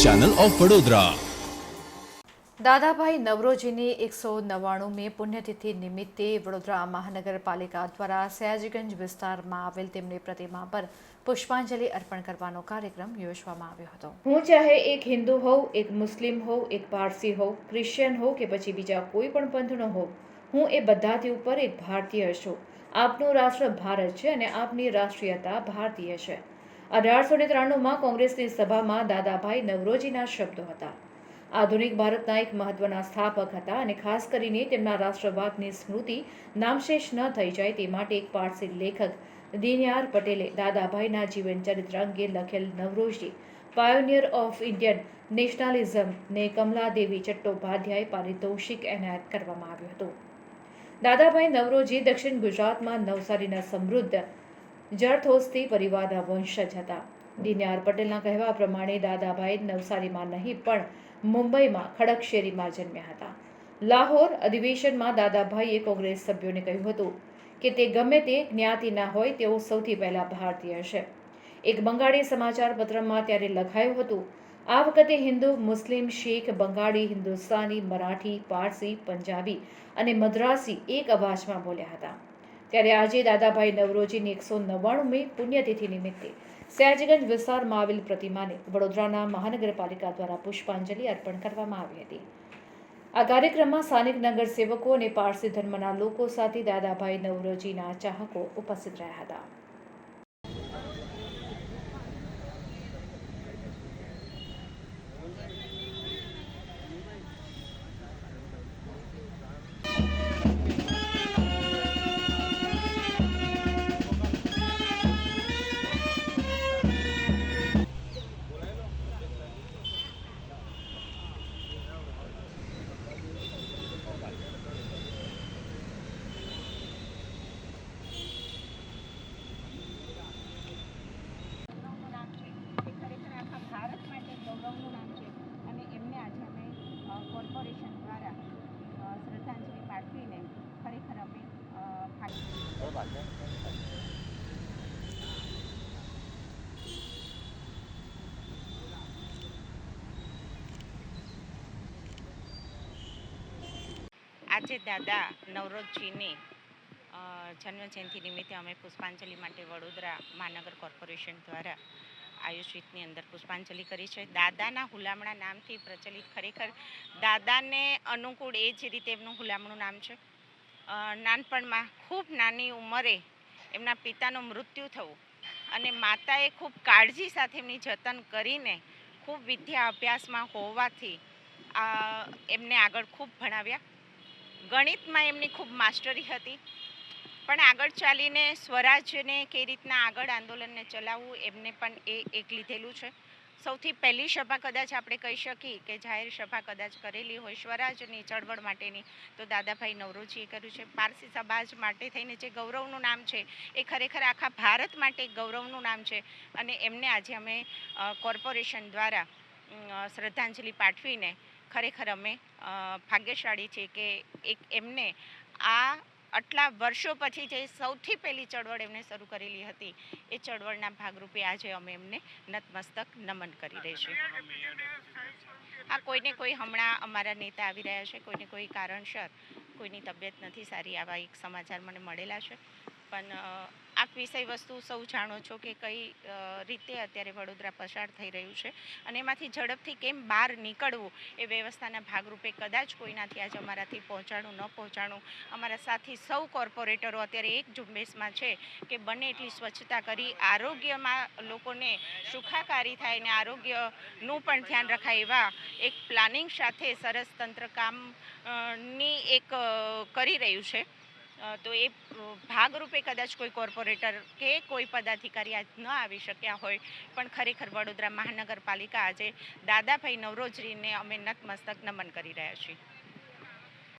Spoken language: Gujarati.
ચેનલ ઓફ વડોદરા દાદાભાઈ નવરોજીની એકસો નવ્વાણુંમી પુણ્યતિથિ નિમિત્તે વડોદરા મહાનગરપાલિકા દ્વારા સયાજીગંજ વિસ્તારમાં આવેલ તેમની પ્રતિમા પર પુષ્પાંજલિ અર્પણ કરવાનો કાર્યક્રમ યોજવામાં આવ્યો હતો. હું ચાહે એક હિન્દુ હોઉં એક મુસ્લિમ હોઉં એક પારસી હોઉં ક્રિશ્ચિયન હોઉં કે પછી બીજા કોઈ પણ પંથનો હોઉં હું એ બધાથી ઉપર એક ભારતીય છું. આપનું રાષ્ટ્ર ભારત છે અને આપની રાષ્ટ્રીયતા ભારતીય છે. અઢારસો ને ત્રાણુંમાં કોંગ્રેસની સભામાં દાદાભાઈ નવરોજીના શબ્દો હતા. આધુનિક ભારતના એક મહત્વના સ્થાપક હતા અને ખાસ કરીને તેમના રાષ્ટ્રવાદની સ્મૃતિ નામશેષ ન થઈ જાય તે માટે એક પારસી લેખક દિનયાર પટેલે દાદાભાઈના જીવન ચરિત્ર અંગે લખેલ નવરોજી પાયોનિયર ઓફ ઇન્ડિયન નેશનાલિઝમને કમલાદેવી ચટ્ટોપાધ્યાય પારિતોષિક એનાયત કરવામાં આવ્યું હતું. દાદાભાઈ નવરોજી દક્ષિણ ગુજરાતમાં નવસારીના સમૃદ્ધ જરથોસ્તી પરિવારના વંશજ હતા. દિન્યાર પટેલના કહેવા પ્રમાણે દાદાભાઈ નવસારીમાં નહીં, પણ મુંબઈમાં ખડકશેરીમાં જન્મ્યા હતા. લાહોર અધિવેશનમાં દાદાભાઈએ કોંગ્રેસ સભ્યોને કહ્યું હતું કે તે ગમે તે જ્ઞાતિના હોય તેઓ સૌથી પહેલાં ભારતીય છે એક બંગાળી સમાચાર પત્રમાં ત્યારે લખાયું હતું, આ વખતે હિન્દુ, મુસ્લિમ, શીખ, બંગાળી, હિન્દુસ્તાની, મરાઠી, પારસી, પંજાબી અને મદ્રાસી એક અવાજમાં બોલ્યા હતા. ત્યારે આજે દાદાભાઈ નવરોજીની એકસો નવ્વાણુંમી પુણ્યતિથિ નિમિત્તે સયાજીગંજ વિસ્તારમાં આવેલ પ્રતિમાને વડોદરાના મહાનગરપાલિકા દ્વારા પુષ્પાંજલિ અર્પણ કરવામાં આવી હતી. આ કાર્યક્રમમાં સ્થાનિક નગરસેવકો અને પારસી ધર્મના લોકો સાથે દાદાભાઈ નવરોજીના ચાહકો ઉપસ્થિત રહ્યા હતા. આજે દાદા નવરોજજીની અ, જન્મજયંતિ નિમિત્તે અમે પુષ્પાંજલિ માટે વડોદરા મહાનગર કોર્પોરેશન દ્વારા આયુષ્વિતની અંદર પુષ્પાંજલિ કરી છે. દાદાના હુલામણા નામથી પ્રચલિત ખરેખર. દાદાને અનુકૂળ એ જ રીતે એમનું હુલામણું નામ છે. નાનપણમાં ખૂબ નાની ઉંમરે એમના પિતાનું મૃત્યુ થવું અને માતાએ ખૂબ કાળજી સાથે એમની જતન કરીને ખૂબ વિદ્યા અભ્યાસમાં હોવાથી એમને આગળ ખૂબ ભણાવ્યા. ગણિતમાં એમની ખૂબ માસ્ટરી હતી, પણ આગળ ચાલીને સ્વરાજ્યને કઈ રીતના આગળ આંદોલનને ચલાવવું એમને પણ એ એક લીધેલું છે. સૌથી પહેલી સભા કદાચ આપણે કહી શકીએ કે જાહેર સભા કદાચ કરેલી હોય, સ્વરાજની ચળવળ માટેની. તો દાદાભાઈ નવરોજીએ કર્યું છે. પારસી સમાજ માટે થઈને જે ગૌરવનું નામ છે, એ ખરેખર આખા ભારત માટે ગૌરવનું નામ છે. અને એમને આજે અમે કોર્પોરેશન દ્વારા શ્રદ્ધાંજલિ પાઠવીને ખરેખર અમે ભાગ્યશાળી છીએ કે એક એમને આ આટલા વર્ષો પછી જે સૌથી પહેલી ચળવળ એમને શરૂ કરેલી હતી, એ ચળવળના ભાગરૂપે આજે અમે એમને નતમસ્તક નમન કરી રહીશું. હા, કોઈને કોઈ હમણાં અમારા નેતા આવી રહ્યા છે, કોઈને કોઈ કારણસર કોઈની તબિયત નથી સારી, આવા એક સમાચાર મને મળેલા છે. પણ આ વિષય વસ્તુ સૌ જાણો છો કે કઈ રીતે અત્યારે વડોદરા પસાર થઈ રહ્યું છે અને એમાંથી ઝડપથી કેમ બહાર નીકળવું એ વ્યવસ્થાના ભાગરૂપે કદાચ કોઈનાથી આજે અમારાથી પહોંચાડું ન પહોંચાડું અમારા સાથી સૌ કોર્પોરેટરો અત્યારે એક ઝુંબેશમાં છે કે બને એટલી સ્વચ્છતા કરી, આરોગ્યમાં લોકોને સુખાકારી થાય અને આરોગ્યનું પણ ધ્યાન રખાય એવા એક પ્લાનિંગ સાથે સરસ તંત્ર કામની એક કરી રહ્યું છે. તો એ ભાગરૂપે કદાચ કોઈ કોર્પોરેટર કે કોઈ પદાધિકારી આજ ન આવી શક્યા હોય, પણ ખરેખર વડોદરા મહાનગરપાલિકા આજે દાદાભાઈ નવરોજરીને અમે નતમસ્તક નમન કરી રહ્યા છીએ.